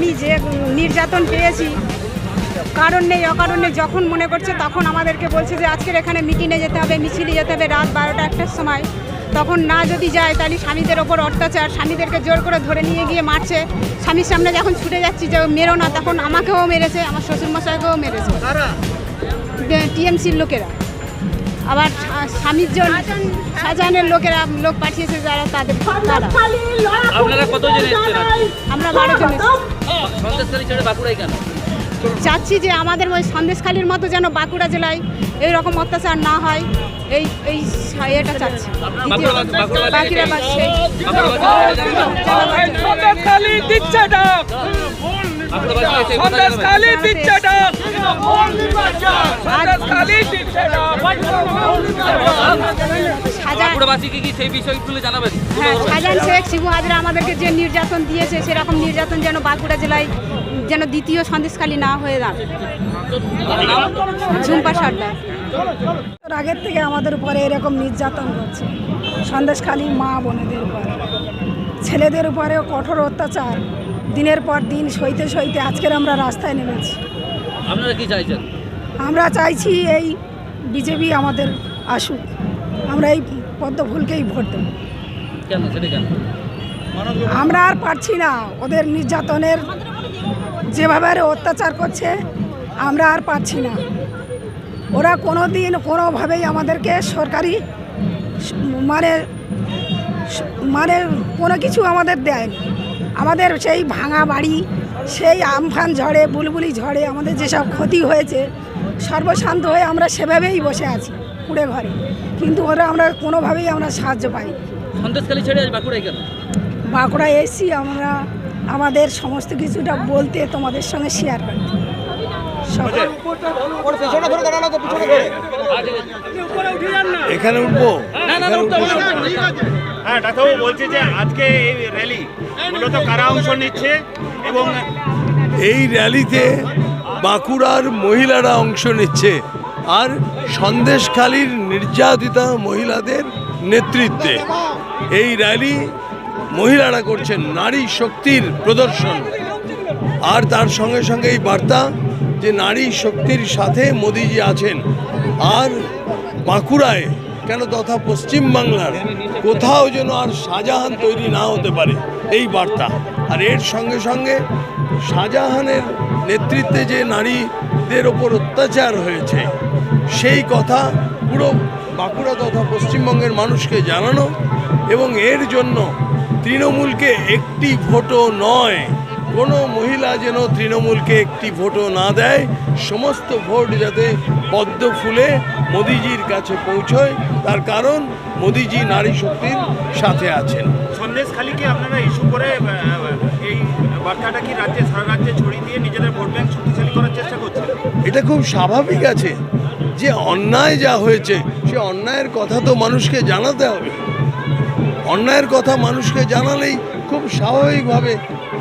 আমি যে নির্যাতন পেয়েছি কারণ নেই অকারণ নেই যখন মনে করছে তখন আমাদেরকে বলছে যে আজকের এখানে মিটিংয়ে যেতে হবে মিছিলে যেতে হবে রাত বারোটা একটার সময়। তখন না যদি যায় তাহলে স্বামীদের ওপর অত্যাচার স্বামীদেরকে জোর করে ধরে নিয়ে গিয়ে মারছে। স্বামীর সামনে যখন ছুটে যাচ্ছি যে মেরো না তখন আমাকেও মেরেছে আমার শ্বশুরমশাইকেও মেরেছে। টিএমসির লোকেরা। আবার স্বামীর জন্য সাজানের লোকেরা লোক পাঠিয়েছে যারা তাদের? আমরা বারো জন। সন্দেশখালী ছেড়ে বাঁকুড়ায় কেন? চাচ্ছি যে আমাদের ওই সন্দেশখালির মতো যেন বাঁকুড়া জেলায় এই রকম অত্যাচার না হয়। এই এই এটা চাচ্ছি। সন্দেশখালি দিচ্ছে ডাক বাঁকুড়াবাসী এসে কোথায় যাবেন? সন্দেশখালি দিচ্ছে ডাক সন্দেশখালি দিচ্ছে ডাক কি সেই জানাবেন? হ্যাঁ শাহজাহান শেখ শিবু হাজরা আমাদেরকে যে নির্যাতন দিয়েছে সেরকম নির্যাতন যেন বাঁকুড়া জেলায় যেন দ্বিতীয় সন্দেশখালি না হয়ে দাঁড়ায়। ঝুম্পা সর্দার আগের থেকে আমাদের উপরে এরকম নির্যাতন করছে সন্দেশখালী মা বোনেদের উপরে ছেলেদের উপরেও কঠোর অত্যাচার। দিনের পর দিন সইতে সইতে আজকের আমরা রাস্তায় নেমেছি। আপনারা কি চাইছেন? আমরা চাইছি এই বিজেপি আমাদের আসুক। আমরা এই পদ্ম ফুলকেই ভোট দেব। কেন সেটা কেন? আমরা আর পারছি না। ওদের নির্যাতনের যেভাবে অত্যাচার করছে আমরা আর পারছি না। ওরা কোনো দিন কোনোভাবেই আমাদেরকে সরকারি মানে মানে কোনো কিছু আমাদের দেয়নি আমাদের সেই ভাঙা বাড়ি সেই আমফান ঝড়ে বুলবুলি ঝড়ে আমাদের যেসব ক্ষতি হয়েছে সর্বশান্ত হয়ে আমরা সেভাবেই বসে আছি কুড়ে ঘরে। কিন্তু ওরা আমরা কোনোভাবেই আমরা সাহায্য পাই সন্দেশখালী ছেড়ে আজ বাঁকুড়ায় কেন? বাঁকুড়ায় এসছি আমরা আমাদের সমস্ত কিছুটা বলতে তোমাদের সঙ্গে শেয়ার করতে। এখানে উঠবো। হ্যাঁ ডাক্তারবাবু বলছে যে আজকে এই র্যালি মূলত কারা অংশ নিচ্ছে এবং এই র্যালিতে বাঁকুড়ার মহিলারা অংশ নিচ্ছে আর সন্দেশখালীর নির্যাতিতা মহিলাদের নেতৃত্বে। এই র্যালি মহিলারা করছেন নারী শক্তির প্রদর্শন। আর তার সঙ্গে সঙ্গে এই বার্তা যে নারী শক্তির সাথে মোদিজি আছেন। আর বাঁকুড়ায় কেন তথা পশ্চিমবাংলার কোথাও যেন আর শাহজাহান তৈরি না হতে পারে, এই বার্তা। আর এর সঙ্গে সঙ্গে শাহজাহানের নেতৃত্বে যে নারীদের ওপর অত্যাচার হয়েছে, সেই কথা পুরো বাঁকুড়া তথা পশ্চিমবঙ্গের মানুষকে জানানো এবং এর জন্য তৃণমূলকে একটি ভোটও নয়, কোনো মহিলা যেন তৃণমূলকে একটি ভোটও না দেয়। সমস্ত ভোট যাতে পদ্ম ফুলে মোদিজির কাছে পৌঁছয়, তার কারণ মোদিজি নারী শক্তির সাথে আছেন। সন্দেশখালীকে আপনারা ইস্যু করে বার্তাটা কি রাজ্যে সারা রাজ্যে ছড়িয়ে দিয়ে নিজেদের ভোট ব্যাংক শক্তিশালী করার চেষ্টা করছে? এটা খুব স্বাভাবিক আছে যে অন্যায় যা হয়েছে সে অন্যায়ের কথা তো মানুষকে জানাতে হবে। অন্যায়ের কথা মানুষকে জানালেই খুব স্বাভাবিকভাবে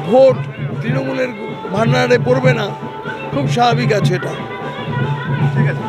ভোট তৃণমূলের ভান্ডারে পড়বে না। খুব স্বাভাবিক আছে এটা। ঠিক আছে।